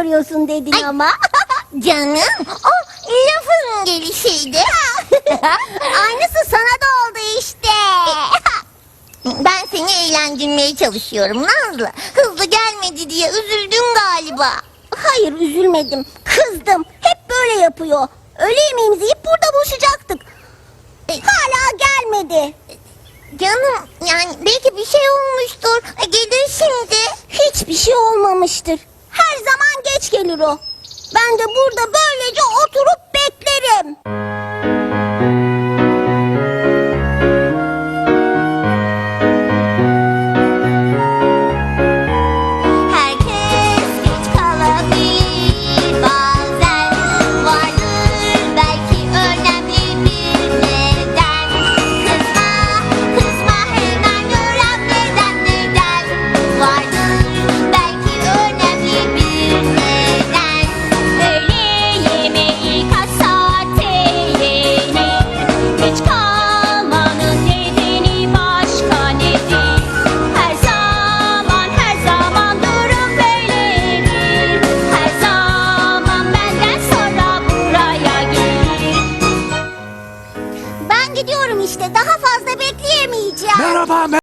soruyorsun dedin ama. Canım o lafın gelişiydi. Aynısı sana da oldu işte. ben seni eğlendirmeye çalışıyorum Nazlı. Hızlı gelmedi diye üzüldün galiba. Hayır üzülmedim. Kızdım. Hep böyle yapıyor. Öğle yemeğimizi yiyip burada buluşacaktık. E, Hala gelmedi. Canım yani belki bir şey olmuştur. E, Gelir şimdi. Hiçbir şey olmamıştır. Her zaman geç gelir o. Ben de burada böylece oturup beklerim. İşte. Daha fazla bekleyemeyeceğim. Merhaba